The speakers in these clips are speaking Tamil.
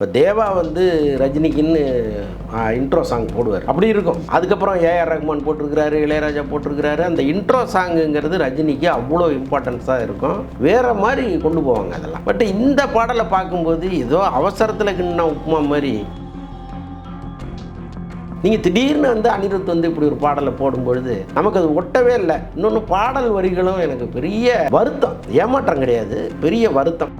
இப்போ தேவா வந்து ரஜினிக்குன்னு இன்ட்ரோ சாங் போடுவார். அப்படி இருக்கும். அதுக்கப்புறம் ஏஆர் ரஹ்மான் போட்டிருக்கிறாரு இளையராஜா போட்டிருக்கிறாரு. அந்த இன்ட்ரோ சாங்குங்கிறது ரஜினிக்கு அவ்வளோ இம்பார்ட்டன்ஸாக இருக்கும். வேற மாதிரி கொண்டு போவாங்க அதெல்லாம். பட் இந்த பாடலை பார்க்கும்போது ஏதோ அவசரத்தில் கிண்ண உப்புமா மாதிரி. நீங்கள் திடீர்னு வந்து அனிருத் வந்து இப்படி ஒரு பாடலை போடும்பொழுது நமக்கு அது ஒட்டவே இல்லை. இன்னொன்று பாடல் வரிகளும் எனக்கு பெரிய வருத்தம். ஏமாற்றம் கிடையாது. பெரிய வருத்தம்.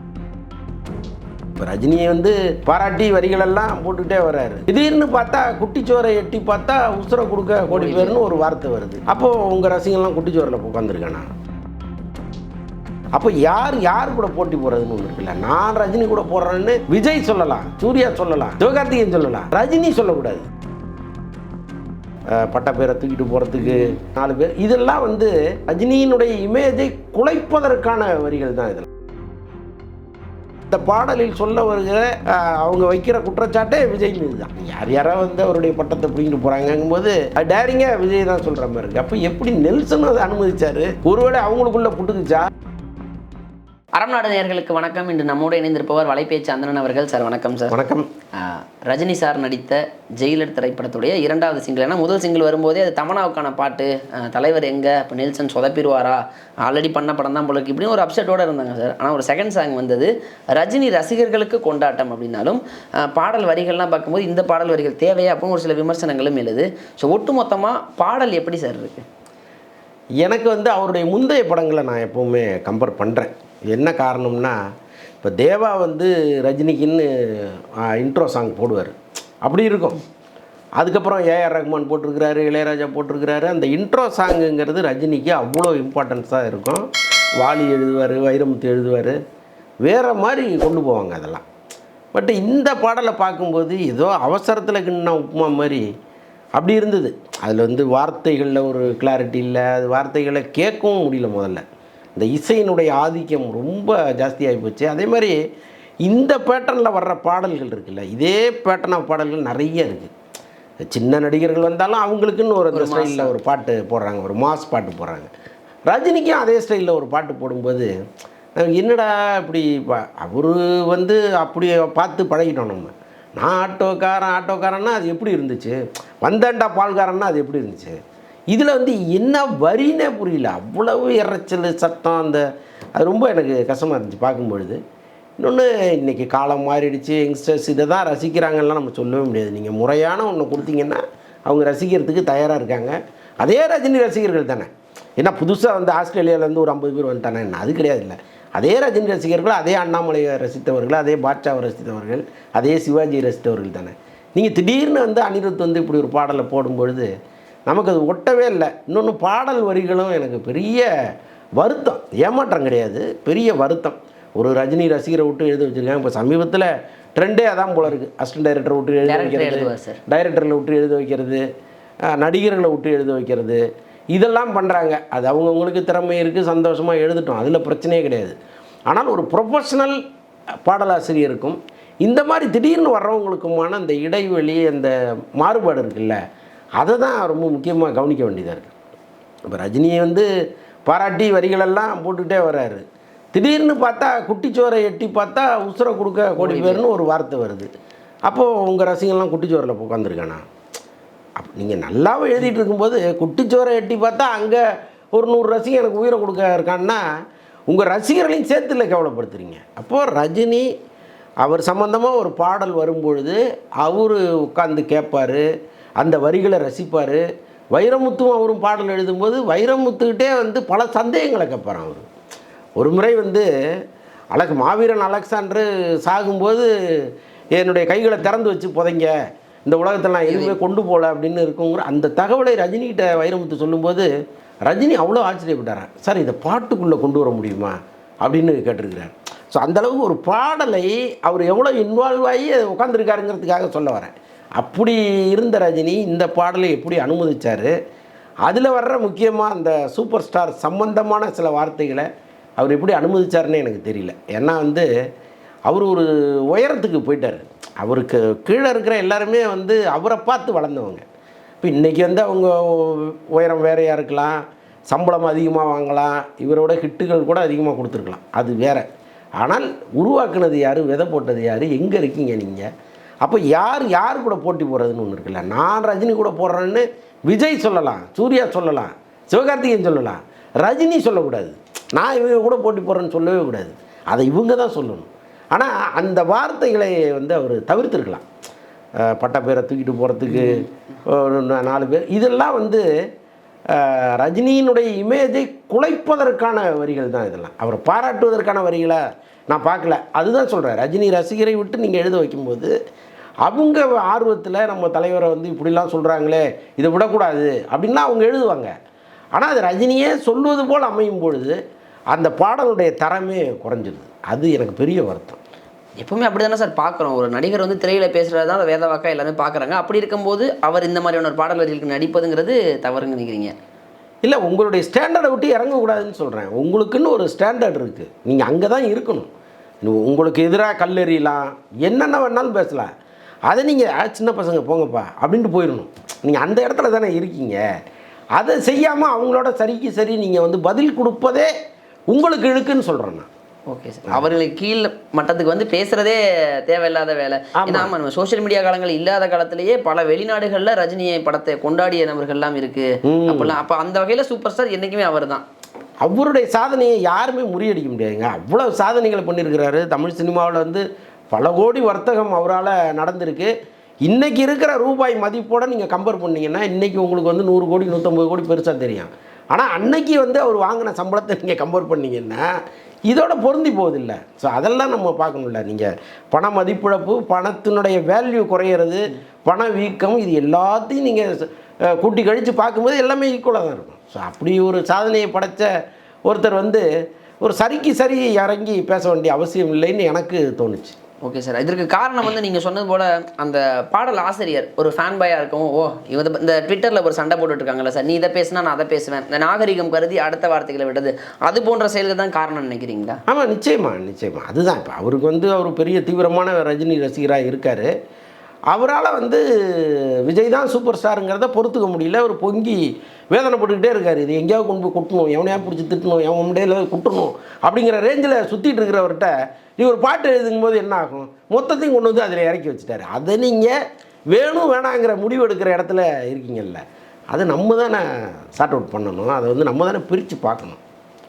இப்போ ரஜினியை வந்து பாராட்டி வரிகளெல்லாம் போட்டுக்கிட்டே வர்றாரு. திடீர்னு பார்த்தா குட்டிச்சோரை எட்டி பார்த்தா உசுரை கொடுக்க கோடி பேர்னு ஒரு வார்த்தை வருது. அப்போ உங்கள் ரசிகன்லாம் குட்டிச்சோரில் உட்காந்துருக்கானா அப்போ யார் யார் கூட போட்டி போடுறதுன்னு ஒன்று இருக்குல்ல? நான் ரஜினி கூட போடுறேன்னு விஜய் சொல்லலாம் சூர்யா சொல்லலாம் சிவகார்த்திகேயன் சொல்லலாம். ரஜினி சொல்லக்கூடாது. அஹ் பட்ட பேரை தூக்கிட்டு போகிறதுக்கு நாலு பேர். இதெல்லாம் வந்து ரஜினியினுடைய இமேஜை குலைப்பதற்கான வரிகள் தான் இதெல்லாம். இந்த பாடலில் சொல்ல வருகிற அவங்க வைக்கிற குற்றச்சாட்டே விஜய் மீது தான் யார் யாரோ வந்து அவருடைய பட்டத்தை பிடிங்கிட்டு போகிறாங்கும் போது அது டேரிங்காக விஜய் தான் சொல்கிற மாதிரி இருக்கு. அப்போ எப்படி நெல்சன் அதை அனுமதிச்சாரு? ஒருவேளை அவங்களுக்குள்ள புட்டுக்குச்சா? அறம்நாடு நேயர்களுக்கு வணக்கம். இன்று நம்மோடு இணைந்திருப்பவர் வலைபேச்சு அந்தணன் அவர்கள். சார் வணக்கம் சார். வணக்கம். ரஜினி சார் நடித்த ஜெயிலர் திரைப்படத்துடைய இரண்டாவது சிங்கிள் ஏன்னா முதல் சிங்கிள் வரும்போதே அது தமனாவுக்கான பாட்டு. தலைவர் எங்க? இப்போ நெல்சன் சொதப்பிடுவாரா? ஆல்ரெடி பண்ண படம் தான் போல இருக்கு. இப்படின்னு ஒரு அப்செட்டோட இருந்தாங்க சார். ஆனால் ஒரு செகண்ட் சாங் வந்தது ரஜினி ரசிகர்களுக்கு கொண்டாட்டம் அப்படின்னாலும் பாடல் வரிகள்லாம் பார்க்கும்போது இந்த பாடல் வரிகள் தேவையா? அப்படின்னு ஒரு சில விமர்சனங்களும் எழுது. ஸோ ஒட்டுமொத்தமாக பாடல் எப்படி சார் இருக்கு? எனக்கு வந்து அவருடைய முந்தைய படங்களை நான் எப்போவுமே கம்பேர் பண்ணுறேன் என்ன காரணம்னா இப்போ தேவா வந்து ரஜினிக்குன்னு இன்ட்ரோ சாங் போடுவார். அப்படி இருக்கும். அதுக்கப்புறம் ஏஆர் ரஹ்மான் போட்டிருக்கிறாரு இளையராஜா போட்டிருக்கிறாரு. அந்த இன்ட்ரோ சாங்குங்கிறது ரஜினிக்கு அவ்வளோ இம்பார்ட்டன்ஸாக இருக்கும். வாலி எழுதுவார் வைரமுத்து எழுதுவார். வேறு மாதிரி கொண்டு போவாங்க அதெல்லாம். பட் இந்த பாடலை பார்க்கும்போது ஏதோ அவசரத்தில் கிண்ணா உப்புமா மாதிரி அப்படி இருந்தது. அதில் வந்து வார்த்தைகளில் ஒரு கிளாரிட்டி இல்லை. அது வார்த்தைகளை கேட்கவும் முடியல முதல்ல. இந்த இசையினுடைய ஆதிக்கம் ரொம்ப ஜாஸ்தியாகி போச்சு. அதே மாதிரி இந்த பேட்டர்னில் வர்ற பாடல்கள் இருக்குல்ல இதே பேட்டர்ன் ஆஃப் பாடல்கள் நிறைய இருக்குது சின்ன நடிகர்கள் வந்தாலும் அவங்களுக்குன்னு ஒரு ஸ்டைலில் ஒரு பாட்டு போடுறாங்க ஒரு மாஸ் பாட்டு போடுறாங்க. ரஜினிக்கும் அதே ஸ்டைலில் ஒரு பாட்டு போடும்போது என்னடா இப்படி அவர் வந்து அப்படி பார்த்து பழகிட்டோம் நம்ம. நான் ஆட்டோக்காரன் ஆட்டோக்காரன்னா அது எப்படி இருந்துச்சு? வந்தேன்டா பால்காரன்னா அது எப்படி இருந்துச்சு? இதில் வந்து என்ன வரினே புரியல. அவ்வளவு இறைச்சல் சத்தம் அந்த அது ரொம்ப எனக்கு கஷ்டமாக இருந்துச்சு பார்க்கும்பொழுது. இன்னொன்று இன்றைக்கி காலம் மாறிடுச்சு யங்ஸ்டர்ஸ் இதை தான் ரசிக்கிறாங்கலாம் நம்ம சொல்லவே முடியாது. நீங்கள் முறையான ஒன்று கொடுத்தீங்கன்னா அவங்க ரசிக்கிறதுக்கு தயாராக இருக்காங்க. அதே ரஜினி ரசிகர்கள் தானே. ஏன்னா புதுசாக வந்து ஆஸ்திரேலியாவிலேருந்து ஒரு ஐம்பது பேர் வந்துட்டானே என்ன? அது கிடையாது இல்லை. அதே ரஜினி ரசிகர்கள் அதே அண்ணாமலையை ரசித்தவர்கள் அதே பாட்ஷாவை ரசித்தவர்கள் அதே சிவாஜி ரசித்தவர்கள் தானே. நீங்கள் திடீர்னு வந்து அனிருத் வந்து இப்படி ஒரு பாடலை போடும்பொழுது நமக்கு அது ஒட்டவே இல்லை. இன்னொன்று பாடல் வரிகளும் எனக்கு பெரிய வருத்தம். ஏமாற்றம் கிடையாது. பெரிய வருத்தம். ஒரு ரஜினி ரசிகரை விட்டு எழுத வச்சுருக்காங்க. இப்போ சமீபத்தில் ட்ரெண்டே அதான் போல இருக்குது அசிஸ்டன்ட் டைரக்டர் விட்டு எழுத வைக்கிறது. டைரக்டரில் விட்டு எழுத வைக்கிறது நடிகர்களை விட்டு எழுத வைக்கிறது. இதெல்லாம் பண்ணுறாங்க அது அவங்கவுங்களுக்கு திறமை இருக்குது சந்தோஷமாக எழுதட்டும். அதில் பிரச்சனையே கிடையாது. ஆனால் ஒரு ப்ரொஃபஷனல் பாடலாசிரியருக்கும் இந்த மாதிரி திடீர்னு வர்றவங்களுக்குமான அந்த இடைவெளி அந்த மாறுபாடு இருக்குல்ல அதை தான் ரொம்ப முக்கியமாக கவனிக்க வேண்டியதாக இருக்குது இப்போ ரஜினியை வந்து பாராட்டி வரிகளெல்லாம் போட்டுக்கிட்டே வர்றாரு. திடீர்னு பார்த்தா குட்டிச்சோரை எட்டி பார்த்தா உசுரை கொடுக்க கோடி பேர்னு ஒரு வார்த்தை வருது. அப்போது உங்கள் ரசிகன்லாம் குட்டிச்சோரில் உட்காந்துருக்கானா அப்போ நீங்கள் நல்லாவே எழுதிட்டு இருக்கும்போது குட்டிச்சோரை எட்டி பார்த்தா அங்கே ஒரு நூறு ரசிகன் எனக்கு உயிரை கொடுக்க இருக்கான்னா உங்கள் ரசிகர்களையும் சேர்த்துல கவலைப்படுத்துறீங்க. அப்போது ரஜினி அவர் சம்மந்தமாக ஒரு பாடல் வரும்பொழுது அவர் உட்காந்து கேட்பார். அந்த வரிகளை ரசிப்பார். வைரமுத்துவும் அவரும் பாடல் எழுதும்போது வைரமுத்துக்கிட்டே வந்து பல சந்தேகங்களை கேட்பார் அவர். ஒரு முறை வந்து அலக் மாவீரன் அலெக்சாண்டர் சாகும்போது என்னுடைய கைகளை திறந்து வச்சு புதைங்க. இந்த உலகத்தில் நான் எதுவுமே கொண்டு போகல அப்படின்னு இருக்குங்கிற அந்த தகவலை ரஜினிகிட்ட வைரமுத்து சொல்லும்போது ரஜினி அவ்வளோ ஆச்சரியப்பட்டாரான் சார் இதை பாட்டுக்குள்ளே கொண்டு வர முடியுமா? அப்படின்னு கேட்டிருக்கிறார். ஸோ அந்தளவுக்கு ஒரு பாடலை அவர் எவ்வளோ இன்வால்வ் ஆகி உட்காந்துருக்காருங்கிறதுக்காக சொல்ல வரேன். அப்படி இருந்த ரஜினி இந்த பாடலை எப்படி அனுமதிச்சார்? அதில் வர்ற முக்கியமாக அந்த சூப்பர் ஸ்டார் சம்பந்தமான சில வார்த்தைகளை அவர் எப்படி அனுமதித்தார்னே எனக்கு தெரியல. ஏன்னா வந்து அவர் ஒரு உயரத்துக்கு போயிட்டார். அவருக்கு கீழே இருக்கிற எல்லாருமே வந்து அவரை பார்த்து வளர்ந்தவங்க. இப்போ இன்றைக்கி வந்து அவங்க உயரம் வேறையாக இருக்கலாம் சம்பளம் அதிகமாக வாங்கலாம் இவரோட ஹிட்டுகள் கூட அதிகமாக கொடுத்துருக்கலாம். அது வேற. ஆனால் உருவாக்குனது யார் விதை போட்டது யார் எங்கே இருக்கீங்க நீங்கள் அப்போ யார் யார் கூட போட்டி போடுறதுன்னு ஒன்று இருக்குல்ல? நான் ரஜினி கூட போடுறேன்னு விஜய் சொல்லலாம் சூர்யா சொல்லலாம் சிவகார்த்திகேயன் சொல்லலாம். ரஜினி சொல்லக்கூடாது. நான் இவங்க கூட போட்டி போடுறேன்னு சொல்லவே கூடாது. அதை இவங்க தான் சொல்லணும். ஆனால் அந்த வார்த்தைகளை வந்து அவர் தவிர்த்திருக்கலாம். அஹ் பட்ட பேரை தூக்கிட்டு போகிறதுக்கு நாலு பேர். இதெல்லாம் வந்து ரஜினியினுடைய இமேஜை குலைப்பதற்கான வரிகள் தான் இதெல்லாம். அவரை பாராட்டுவதற்கான வரிகளை நான் பார்க்கல. அதுதான் சொல்கிறேன் ரஜினி ரசிகரை விட்டு நீங்கள் எழுத வைக்கும்போது அவங்க ஆர்வத்தில் நம்ம தலைவரை வந்து இப்படிலாம் சொல்கிறாங்களே இதை விடக்கூடாது அப்படின்னா அவங்க எழுதுவாங்க. ஆனால் அது ரஜினியே சொல்வது போல் அமையும் பொழுது அந்த பாடலுடைய தரமே குறைஞ்சிருது. அது எனக்கு பெரிய வருத்தம். எப்பவுமே அப்படி தானே சார் பார்க்குறோம். ஒரு நடிகர் வந்து திரையில பேசுறது தான் வேத வாக்கா எல்லாமே பார்க்குறாங்க. அப்படி இருக்கும்போது அவர் இந்த மாதிரியான ஒரு பாடல் வரிகளுக்கு நடிப்பதுங்கிறது தவறுங்க நினைக்கிறீங்க? இல்லை உங்களுடைய ஸ்டாண்டர்டை விட்டு இறங்கக்கூடாதுன்னு சொல்கிறேன் உங்களுக்குன்னு ஒரு ஸ்டாண்டர்ட் இருக்குது நீங்கள் அங்கே தான் இருக்கணும் உங்களுக்கு எதிராக கல்லெறியலாம். என்னென்ன வேணாலும் பேசலாம். அதை நீங்கள் சின்ன பசங்க போங்கப்பா அப்படின்ட்டு போயிடணும். நீங்கள் அந்த இடத்துல தானே இருக்கீங்க. அதை செய்யாமல் அவங்களோட சரிக்கு சரி நீங்கள் வந்து பதில் கொடுப்பதே உங்களுக்கு இழுக்குன்னு சொல்கிறேன் நான். Okay sir. அவர்களுக்கு கீழ் மட்டத்துக்கு வந்து பேசுறதே தேவையில்லாத வேலை. ஏன்னா ஆமா, நம்ம சோஷியல் மீடியா காலங்கள் இல்லாத காலத்திலேயே பல வெளிநாடுகள்ல ரஜினியை படத்தை கொண்டாடிய நபர்கள்லாம் இருக்கு. அப்பெல்லாம் அப்ப அந்த வகையில சூப்பர் ஸ்டார் என்னைக்குமே அவர் தான் அவருடைய சாதனையை யாருமே முறியடிக்க முடியாதுங்க. அவ்வளோ சாதனைகளை பண்ணியிருக்கிறாரு. தமிழ் சினிமாவில் வந்து பல கோடி வர்த்தகம் அவரால் நடந்திருக்கு. இன்றைக்கி இருக்கிற ரூபாய் மதிப்போடு நீங்கள் கம்பேர் பண்ணிங்கன்னா இன்றைக்கி உங்களுக்கு வந்து நூறு கோடி நூற்றம்பது கோடி பெருசாக தெரியும். ஆனால் அன்னைக்கு வந்து அவர் வாங்கின சம்பளத்தை நீங்கள் கம்பேர் பண்ணீங்கன்னா இதோட பொருந்தி போகுதில்ல ஸோ அதெல்லாம் நம்ம பார்க்கணும்ல. நீங்கள் பண மதிப்பிழப்பு பணத்தினுடைய வேல்யூ குறையிறது பண வீக்கம் இது எல்லாத்தையும் நீங்கள் கூட்டி கழித்து பார்க்கும்போது எல்லாமே ஈக்குவலாக தான் இருக்கும். ஸோ அப்படி ஒரு சாதனையை படைத்த ஒருத்தர் வந்து ஒரு சரிக்கு சரி இறங்கி பேச வேண்டிய அவசியம் இல்லைன்னு எனக்கு தோணுச்சு. ஓகே சார் இதற்கு காரணம் வந்து நீங்கள் சொன்னது போல் அந்த பாடல் ஆசிரியர் ஒரு ஃபேன் பாயாக இருக்கும் ஓ இவ இந்த ட்விட்டரில் ஒரு சண்டை போட்டுட்டுருக்காங்கல்ல சார் நீ இதை பேசினா நான் அதை பேசுவேன். இந்த நாகரிகம் கருதி அடுத்த வார்த்தைகளை விடுறது அது போன்ற செயல்கள் தான் காரணம் நினைக்கிறீங்களா? ஆமாம் நிச்சயமா நிச்சயமா. அதுதான் இப்போ. அவருக்கு வந்து அவர் பெரிய தீவிரமான ரஜினி ரசிகராக இருக்கார். அவரால் வந்து விஜய் தான் சூப்பர் ஸ்டாருங்கிறத பொறுத்துக்க முடியல. அவர் பொங்கி வேதனைப்பட்டுக்கிட்டே இருக்கார். இது எங்கேயாவது கொண்டு போய் குட்டணும். எவனையா பிடிச்சி திட்டணும். எவன் முடியல குட்டணும் அப்படிங்கிற ரேஞ்சில் சுற்றிட்டு இருக்கிறவர்கிட்ட நீ ஒரு பாட்டு எழுதும் போது என்ன ஆகும்? மொத்தத்தையும் கொண்டு வந்து அதில் இறக்கி வச்சுட்டாரு. அதை நீங்கள் வேணும் வேணாங்கிற முடிவு எடுக்கிற இடத்துல இருக்கீங்கல்ல. அதை நம்ம தானே சார்ட் அவுட் பண்ணணும். அதை வந்து நம்ம தானே பிரித்து பார்க்கணும்.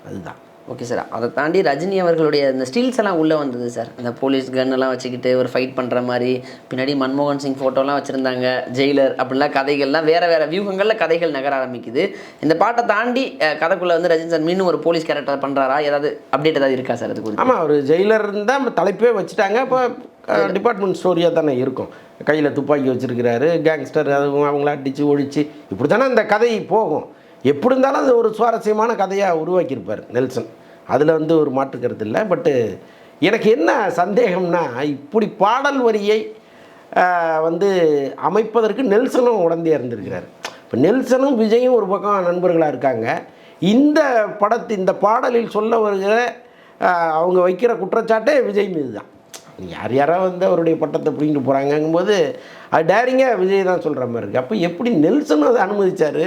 அதுதான். ஓகே சார் அதை தாண்டி ரஜினி அவர்களுடைய இந்த ஸ்டில்ஸ் எல்லாம் உள்ளே வந்தது சார் அந்த போலீஸ் கன் எல்லாம் வச்சுக்கிட்டு ஒரு ஃபைட் பண்ணுற மாதிரி பின்னாடி மன்மோகன் சிங் ஃபோட்டோலாம் வச்சுருந்தாங்க ஜெயிலர் அப்படிலாம் கதைகள்லாம் வேறு வேறு வியூகங்களில் கதைகள் நகர ஆரம்பிக்குது. இந்த பாட்டை தாண்டி கதைக்குள்ள வந்து ரஜினி சார் மீண்டும் ஒரு போலீஸ் கேரக்டர் பண்ணுறாரா ஏதாவது அப்டேட் ஏதாவது இருக்கா சார் அது குறித்து? ஆமாம் அவர் ஜெயிலர் தான் தலைப்பே வச்சுட்டாங்க. இப்போ டிபார்ட்மெண்ட் ஸ்டோரியாக தானே இருக்கும். கையில் துப்பாக்கி வச்சுருக்கிறாரு கேங்ஸ்டர் அதுவும் அவங்கள அடித்து ஒழிச்சு. இப்படி தானே அந்த கதை போகும். எப்படி இருந்தாலும் அது ஒரு சுவாரஸ்யமான கதையாக உருவாக்கியிருப்பார் நெல்சன். அதில் வந்து ஒரு மாற்றுக்கிறது இல்லை. பட்டு எனக்கு என்ன சந்தேகம்னா இப்படி பாடல் வரியை வந்து அமைப்பதற்கு நெல்சனும் உடந்தே இருந்திருக்கிறார். இப்போ நெல்சனும் விஜயும் ஒரு பக்கம் நண்பர்களாக இருக்காங்க. இந்த படத்து இந்த பாடலில் சொல்ல வருகிற அவங்க வைக்கிற குற்றச்சாட்டே விஜய் மீது தான் யார் யாராக வந்து அவருடைய பட்டத்தை பிடிங்கிட்டு போகிறாங்கங்கும்போது அது டேரிங்காக விஜய் தான் சொல்கிற மாதிரி இருக்குது அப்போ எப்படி நெல்சன் அதை அனுமதித்தார்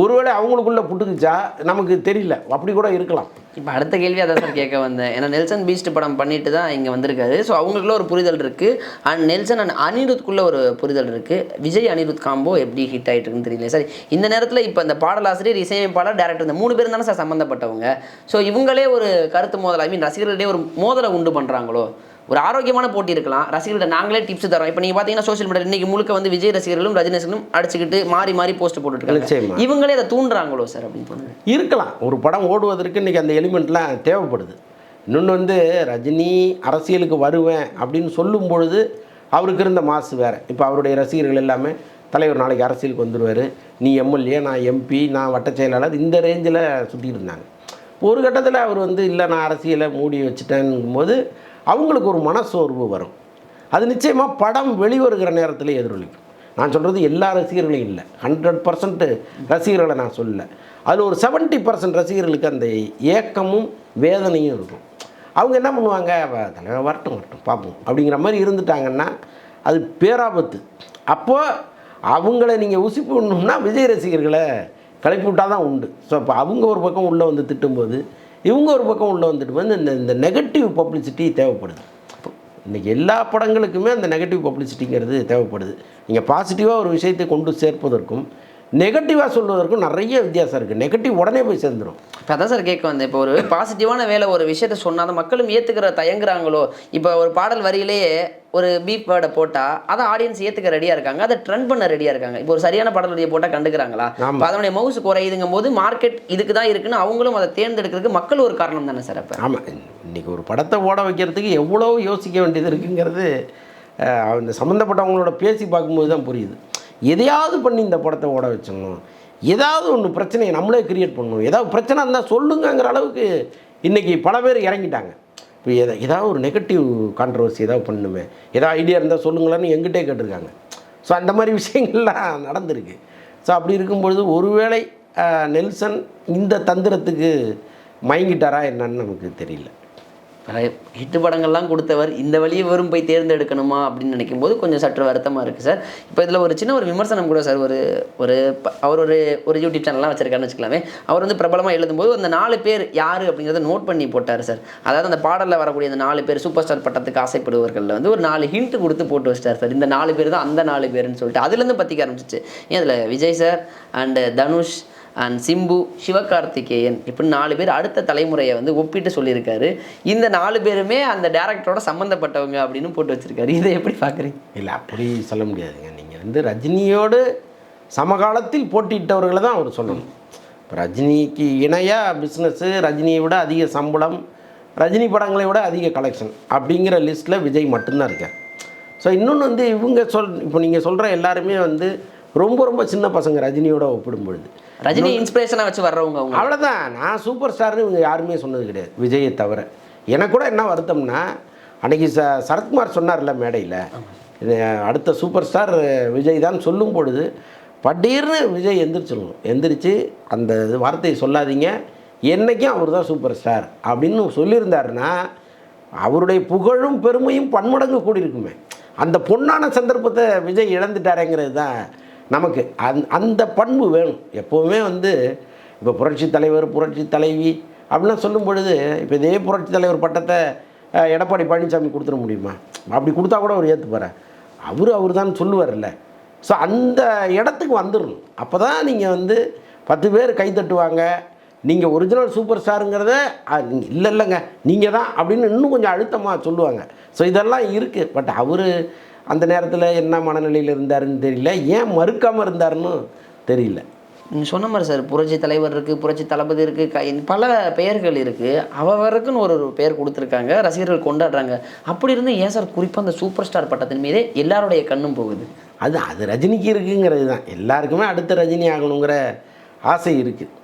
ஒருவேளை அவங்களுக்குள்ளே புட்டுக்குச்சா? நமக்கு தெரியல. அப்படி கூட இருக்கலாம். இப்போ அடுத்த கேள்வி அதை சார் கேட்க வந்தேன். ஏன்னா நெல்சன் பீஸ்ட் படம் பண்ணிட்டு தான் இங்கே வந்திருக்காரு. ஸோ அவங்களுக்குள்ள ஒரு புரிதல் இருக்குது அண்ட் நெல்சன் அண்ட் அனிருத்குள்ள ஒரு புரிதல் இருக்குது விஜய் அனிருத் காம்போ எப்படி ஹிட் ஆகிட்டு இருக்குன்னு தெரியல. சார் இந்த நேரத்தில் இப்போ இந்த பாடலாசிரியர் இசையமைப்பாளர் டேரக்டர் இந்த மூணு பேரும் தானே சார் சம்மந்தப்பட்டவங்க ஸோ இவங்களே ஒரு கருத்து மோதல். ஐ மீன் ரசிகர்களிடையே ஒரு மோதலை உண்டு பண்ணுறாங்களோ ஒரு ஆரோக்கியமான போட்டி இருக்கலாம். ரசிகர்கள்ட்ட நாங்களே டிப்ஸ் தரோம். இப்போ நீங்கள் பார்த்தீங்கன்னா சோஷியல் மீடியா இன்னைக்கு முழுக்க வந்து விஜய் ரசிகர்களும் ரஜினி ரசிகர்களும் அடிச்சுக்கிட்டு மாறி மாறி போஸ்ட். போட்டுருக்காங்க இவங்களே அதை தூண்டுறாங்களோ சார் அப்படின்னு இருக்கலாம். ஒரு படம் ஓடுவதற்கு இன்றைக்கி அந்த எலிமெண்ட்லாம் தேவைப்படுது. இன்னொன்று வந்து ரஜினி அரசியலுக்கு வருவேன் அப்படின்னு சொல்லும் பொழுது அவருக்கு இருந்த மாசு வேறு. இப்போ அவருடைய ரசிகர்கள் எல்லாமே தலைவர் நாளைக்கு அரசியலுக்கு வந்துடுவார் நீ எம்எல்ஏ நான் எம்பி நான் வட்டச் செயலாளர் இந்த ரேஞ்சில் சுற்றிட்டு இருந்தாங்க. ஒரு கட்டத்தில் அவர் வந்து இல்லை நான் அரசியலை மூடி வச்சுட்டேன்னும் போது அவங்களுக்கு ஒரு மனசோர்வு வரும். அது நிச்சயமாக படம் வெளிவருகிற நேரத்தில் எதிரொலிக்கும். நான் சொல்கிறது எல்லா ரசிகர்களையும் இல்லை. ஹண்ட்ரட் பர்சன்ட் ரசிகர்களை நான் சொல்லலை. அதில் ஒரு 70% பர்சன்ட் ரசிகர்களுக்கு அந்த ஏக்கமும் வேதனையும் இருக்கும். அவங்க என்ன பண்ணுவாங்க? தலைவர் வரட்டும் வரட்டும் பார்ப்போம். அப்படிங்கிற மாதிரி இருந்துட்டாங்கன்னா அது பேராபத்து. அப்போது அவங்கள நீங்கள் உசி பண்ணணும்னா விஜய் ரசிகர்களை கிளப்பி விட்டால் தான் உண்டு. ஸோ அப்போ அவங்க ஒரு பக்கம் உள்ளே வந்து திட்டும்போது இவங்க ஒரு பக்கம் உள்ள வந்துட்டு வந்து இந்த இந்த நெகட்டிவ் பப்ளிசிட்டி தேவைப்படுது. இன்றைக்கி எல்லா படங்களுக்குமே அந்த நெகட்டிவ் பப்ளிசிட்டிங்கிறது தேவைப்படுது. நீங்கள் பாசிட்டிவாக ஒரு விஷயத்தை கொண்டு சேர்ப்பதற்கும் நெகட்டிவாக சொல்வதற்கும் நிறைய வித்தியாசம் இருக்குது நெகட்டிவ் உடனே போய் சேர்ந்துடும் இப்போ அதான் சார் கேட்க வந்தேன். இப்போ ஒரு பாசிட்டிவான வேலை ஒரு விஷயத்த சொன்னால் மக்களும் ஏற்றுக்கிற தயங்குறாங்களோ? இப்போ ஒரு பாடல் வரியிலேயே ஒரு பீப் வேர்டை போட்டால் அதை ஆடியன்ஸ் ஏற்றுக்க ரெடியாக இருக்காங்க. அதை ட்ரெண்ட் பண்ண ரெடியாக இருக்காங்க. இப்போ ஒரு சரியான பாடல் வரியை போட்டால் கண்டுக்கிறாங்களா. இப்போ அதனுடைய மவுசு குறையுதுங்கும் போது மார்க்கெட் இதுக்கு தான் இருக்குன்னு அவங்களும் அதை தேர்ந்தெடுக்கிறதுக்கு மக்கள் ஒரு காரணம் தானே சார் அப்போ? ஆமாம் இன்றைக்கி ஒரு படத்தை ஓட வைக்கிறதுக்கு எவ்வளோ யோசிக்க வேண்டியது இருக்குங்கிறது அந்த சம்மந்தப்பட்டவங்களோட பேசி பார்க்கும்போது தான் புரியுது. எதையாவது பண்ணி இந்த படத்தை ஓட வச்சிடணும். ஏதாவது ஒன்று பிரச்சனையை நம்மளே கிரியேட் பண்ணணும். ஏதாவது பிரச்சனை இருந்தால் சொல்லுங்கங்கிற அளவுக்கு இன்றைக்கி பல பேர் இறங்கிட்டாங்க. இப்போ எதா ஏதாவது ஒரு நெகட்டிவ் கான்ட்ரவர்சி ஏதாவது பண்ணுமே. ஏதாவது ஐடியா இருந்தால் சொல்லுங்களேன்னு எங்கிட்டே கேட்டிருக்காங்க. ஸோ அந்த மாதிரி விஷயங்கள்லாம் நடந்திருக்கு. ஸோ அப்படி இருக்கும்பொழுது ஒருவேளை நெல்சன் இந்த தந்திரத்துக்கு மயங்கிட்டாரா என்னன்னு நமக்கு தெரியல. ஹிட்டு படங்கள்லாம் கொடுத்தவர் இந்த வழியை வெறும் போய் தேர்ந்தெடுக்கணுமா அப்படின்னு நினைக்கும் போது கொஞ்சம் சற்று வருத்தமாக இருக்குது சார் இப்போ இதில் ஒரு சின்ன ஒரு விமர்சனம் கூட சார் ஒரு ஒரு ப- அவர் ஒரு ஒரு யூடியூப் சேனல்லாம் வச்சிருக்காருன்னு வச்சுக்கலாமே. அவர் வந்து பிரபலமாக எழுதும்போது அந்த நாலு பேர் யார் அப்படிங்கிறத நோட் பண்ணி போட்டார் சார் அதாவது அந்த பாடலில் வரக்கூடிய அந்த நாலு பேர் சூப்பர் ஸ்டார் பட்டத்துக்கு ஆசைப்படுவர்களில் வந்து ஒரு நாலு ஹிண்ட் கொடுத்து போட்டு வச்சிட்டார் சார் இந்த நாலு பேர் தான் அந்த நாலு பேருன்னு சொல்லிட்டு அதுலேருந்து பற்றிக்க ஆரம்பிச்சிச்சு. ஏன் அதில் Vijay sir and Dhanush and Simbu Sivakarthikeyan இப்படி நாலு பேர் அடுத்த தலைமுறையை வந்து ஒப்பிட்டு சொல்லியிருக்காரு. இந்த நாலு பேருமே அந்த டேரக்டரோட சம்மந்தப்பட்டவங்க அப்படின்னு போட்டு வச்சுருக்காரு. இதை எப்படி பார்க்குறீங்க? இல்லை அப்படி சொல்ல முடியாதுங்க. நீங்கள் வந்து ரஜினியோடு சமகாலத்தில் போட்டியிட்டவர்களை தான் அவர் சொல்லணும். இப்போ ரஜினிக்கு இணையாக பிஸ்னஸ்ஸு ரஜினியை விட அதிக சம்பளம் ரஜினி படங்களை விட அதிக கலெக்ஷன் அப்படிங்கிற லிஸ்ட்டில் விஜய் மட்டும்தான் இருக்கார். ஸோ இன்னொன்று வந்து இவங்க சொல் இப்போ நீங்கள் சொல்கிற எல்லாருமே வந்து ரொம்ப ரொம்ப சின்ன பசங்க ரஜினியோட ஒப்பிடும்பொழுது. ரஜினி இன்ஸ்பிரேஷனாக வச்சு வர்றவங்க அவங்க. அவ்வளோதான் நான் சூப்பர் ஸ்டார்னு இவங்க யாருமே சொன்னது கிடையாது. விஜயை தவிர. எனக்கு கூட என்ன வருத்தம்னா அன்னைக்கு ச சரத்குமார் சொன்னார்ல மேடையில் இது அடுத்த சூப்பர் ஸ்டார் விஜய் தான் சொல்லும் பொழுது படீர்னு விஜய் எந்திரிச்சிடணும். எந்திரிச்சு அந்த இது வார்த்தையை சொல்லாதீங்க. என்றைக்கும் அவர் தான் சூப்பர் ஸ்டார் அப்படின்னு சொல்லியிருந்தாருன்னா அவருடைய புகழும் பெருமையும் பன்மடங்கு கூடியிருக்குமே. அந்த பொன்னான சந்தர்ப்பத்தை விஜய் இழந்துட்டாரேங்கிறது தான் நமக்கு அந் அந்த பண்பு வேணும். எப்போவுமே வந்து இப்போ புரட்சி தலைவர் புரட்சி தலைவி அப்படிலாம் சொல்லும் பொழுது இப்போ இதே புரட்சி தலைவர் பட்டத்தை எடப்பாடி பழனிசாமி கொடுத்துட முடியுமா? அப்படி கொடுத்தா கூட அவர் ஏற்றுப்பார் அவர் அவர் தான் சொல்லுவார்ல ஸோ அந்த இடத்துக்கு வந்துடணும் அப்போ தான் நீங்கள் வந்து பத்து பேர் கை தட்டுவாங்க. நீங்கள் ஒரிஜினல் சூப்பர் ஸ்டாருங்கிறத இல்லை இல்லைங்க. நீங்கள் தான் அப்படின்னு இன்னும் கொஞ்சம் அழுத்தமாக சொல்லுவாங்க. ஸோ இதெல்லாம் இருக்குது பட் அவர் அந்த நேரத்தில் என்ன மனநிலையில் இருந்தாருன்னு தெரியல. ஏன் மறுக்காமல் இருந்தாருன்னு தெரியல. நீங்கள் சொன்ன மாதிரி சார் புரட்சி தலைவர் இருக்குது புரட்சி தளபதி இருக்குது கை பல பெயர்கள் இருக்குது அவருக்குன்னு ஒரு ஒரு பெயர் கொடுத்துருக்காங்க ரசிகர்கள் கொண்டாடுறாங்க. அப்படி இருந்து ஏன் சார் குறிப்பாக அந்த சூப்பர் ஸ்டார் பட்டத்தின் மீதே எல்லாருடைய கண்ணும் போகுது? அது அது ரஜினிக்கு இருக்குங்கிறது தான். எல்லாருக்குமே அடுத்த ரஜினி ஆகணுங்கிற ஆசை இருக்குது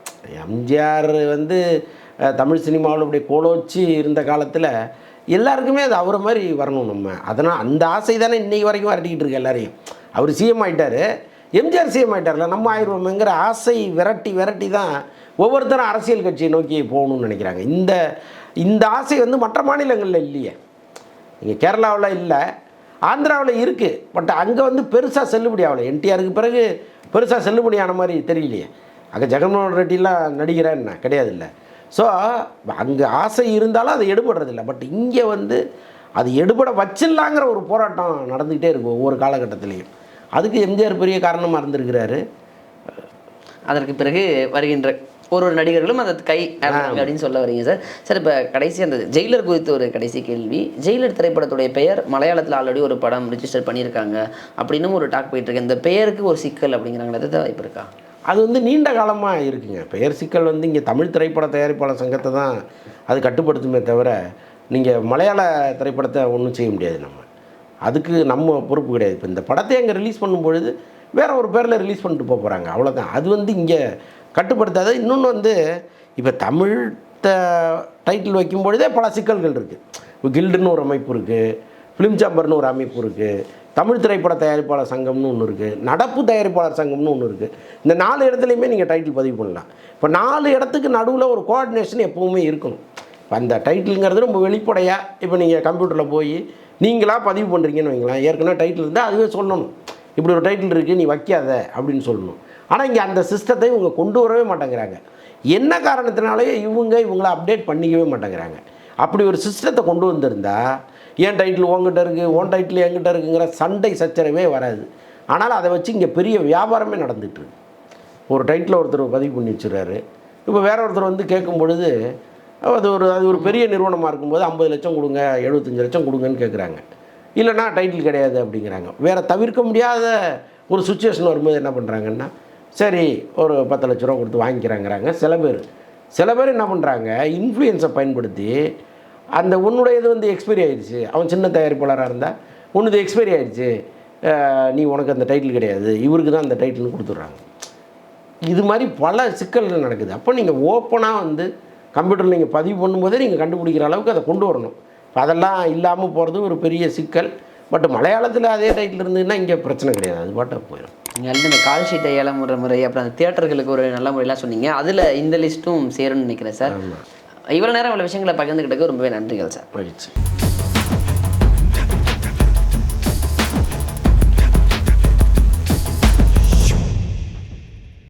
எம்ஜிஆர் வந்து தமிழ் சினிமாவில் இப்படி கோலோச்சி இருந்த காலத்தில் எல்லாருக்குமே அது அவரை மாதிரி வரணும் நம்ம. அதனால் அந்த ஆசை தானே இன்றைக்கி வரைக்கும் வரட்டிக்கிட்டு இருக்கு எல்லாரையும். அவர் சிஎம் ஆகிட்டார் எம்ஜிஆர் சிஎம் ஆயிட்டார்ல நம்ம ஆயிடுவோம்ங்கிற ஆசை விரட்டி விரட்டி தான் ஒவ்வொருத்தரும் அரசியல் கட்சியை நோக்கி போகணும்னு நினைக்கிறாங்க. இந்த இந்த ஆசை வந்து மற்ற மாநிலங்களில் இல்லையே. இங்கே கேரளாவில் இல்லை ஆந்திராவில் இருக்குது பட் அங்கே வந்து பெருசாக செல்லுபடி ஆகலை. என்டிஆருக்கு பிறகு பெருசாக செல்லுபடியான மாதிரி தெரியலையே. அங்கே ஜெகன்மோகன் ரெட்டிலாம் நடிகிறேன்னா கிடையாது இல்லை ஸோ அங்கே ஆசை இருந்தாலும் அது எடுபடுறதில்ல. பட் இங்கே வந்து அது எடுபட வச்சிடலாங்கிற ஒரு போராட்டம் நடந்துக்கிட்டே இருக்கும் ஒவ்வொரு காலகட்டத்திலையும். அதுக்கு எம்ஜிஆர் பெரிய காரணமாக இருந்திருக்கிறாரு. அதற்கு பிறகு வருகின்ற ஒரு ஒரு நடிகர்களும் அதை கை அப்படின்னு சொல்ல வரீங்க சார். சார் இப்போ கடைசி அந்த ஜெயிலர் குறித்து ஒரு கடைசி கேள்வி. ஜெயிலர் திரைப்படத்துடைய பெயர் மலையாளத்தில் ஆல்ரெடி ஒரு படம் ரிஜிஸ்டர் பண்ணியிருக்காங்க. அப்படின்னும் ஒரு டாக் போயிட்டு இருக்கு. இந்த பெயருக்கு ஒரு சிக்கல் அப்படிங்கிறாங்களே எதாவது வாய்ப்பு இருக்கா? அது வந்து நீண்ட காலமாக இருக்குங்க. பெயர் சிக்கல் வந்து இங்கே தமிழ் திரைப்பட தயாரிப்பாளர் சங்கத்தை தான் அது கட்டுப்படுத்துமே தவிர நீங்கள் மலையாள திரைப்படத்தை ஒன்றும் செய்ய முடியாது நம்ம. அதுக்கு நம்ம பொறுப்பு கிடையாது. இப்போ இந்த படத்தை அங்கே ரிலீஸ் பண்ணும்பொழுது வேறு ஒரு பேரில் ரிலீஸ் பண்ணிட்டு போக போகிறாங்க அவ்வளோதான் அது வந்து இங்கே கட்டுப்படுத்தாத இன்னொன்று வந்து இப்போ தமிழ் டைட்டில் வைக்கும் பொழுதே பல சிக்கல்கள் இருக்குது இப்போ கில்டுன்னு ஒரு அமைப்பு இருக்குது ஃபிலிம் சாம்பர்னு ஒரு அமைப்பு இருக்குது தமிழ் திரைப்பட தயாரிப்பாளர் சங்கம்னு ஒன்று இருக்குது நடப்பு தயாரிப்பாளர் சங்கம்னு ஒன்று இருக்குது இந்த நாலு இடத்துலையுமே நீங்கள் டைட்டில் பதிவு பண்ணலாம். இப்போ நாலு இடத்துக்கு நடுவில் ஒரு கோஆர்டினேஷன் எப்போவுமே இருக்கணும். இப்போ அந்த டைட்டிலுங்கிறது ரொம்ப வெளிப்படையாக இப்போ நீங்கள் கம்ப்யூட்டரில் போய் நீங்களாக பதிவு பண்ணுறீங்கன்னு வைங்களேன். ஏற்கனவே டைட்டில் இருந்தால் அதுவே சொல்லணும். இப்படி ஒரு டைட்டில் இருக்குது நீ வைக்காத அப்படின்னு சொல்லணும். ஆனால் இங்கே அந்த சிஸ்டத்தை இவங்க கொண்டு வரவே மாட்டேங்கிறாங்க. என்ன காரணத்தினாலேயே இவங்க இவங்கள அப்டேட் பண்ணிக்கவே மாட்டேங்கிறாங்க. அப்படி ஒரு சிஸ்டத்தை கொண்டு வந்திருந்தால் ஏன் டைட்டில் உங்ககிட்ட இருக்குது உன் டைட்டில் என்கிட்ட இருக்குங்கிற சண்டை சச்சரவே வராது. ஆனால் அதை வச்சு இங்கே பெரிய வியாபாரமே நடந்துகிட்ருக்கு ஒரு டைட்டில் ஒருத்தர் பதிவு பண்ணி வச்சுறாரு இப்போ வேற ஒருத்தர் வந்து கேட்கும் பொழுது அது ஒரு அது ஒரு பெரிய நிறுவனமாக இருக்கும்போது ஐம்பது லட்சம் கொடுங்க எழுபத்தஞ்சு லட்சம் கொடுங்கன்னு கேட்குறாங்க இல்லைன்னா டைட்டில் கிடையாது அப்படிங்கிறாங்க. வேறு தவிர்க்க முடியாத ஒரு சுச்சுவேஷன் வரும்போது என்ன பண்ணுறாங்கன்னா சரி ஒரு பத்து லட்ச ரூபா கொடுத்து வாங்கிக்கிறாங்கிறாங்க. சில பேர் சில பேர் என்ன பண்ணுறாங்க இன்ஃப்ளூயன்ஸை பயன்படுத்தி அந்த உன்னுடையது வந்து எக்ஸ்பைரி ஆயிடுச்சு. அவன் சின்ன தயாரிப்பாளராக இருந்தால் உன்னது எக்ஸ்பைரி ஆயிடுச்சு. நீ உனக்கு அந்த டைட்டில் கிடையாது. இவருக்கு தான் அந்த டைட்டில்னு கொடுத்துட்றாங்க. இது மாதிரி பல சிக்கல்கள் நடக்குது. அப்போ நீங்கள் ஓப்பனாக வந்து கம்ப்யூட்டரில் நீங்கள் பதிவு பண்ணும்போதே நீங்கள் கண்டுபிடிக்கிற அளவுக்கு அதை கொண்டு வரணும். அதெல்லாம் இல்லாமல் போகிறது ஒரு பெரிய சிக்கல். பட் மலையாளத்தில் அதே டைட்டில் இருந்ததுன்னா இங்கே பிரச்சனை கிடையாது. அது பாட்ட போயிடும் நீங்கள் வந்து இந்த கால் ஷீட்டை ஏலம் முறை முறை அப்புறம் அந்த தியேட்டர்களுக்கு ஒரு நல்ல முறையெல்லாம் சொன்னீங்க. அதில் இந்த லிஸ்ட்டும் சேரும்னு நினைக்கிறேன் சார். இவ்வளோ நேரம் இவ்வளோ விஷயங்களை பகிர்ந்துக்கிட்டதுக்கு ரொம்பவே நன்றிகள் சார். மகிழ்ச்சி.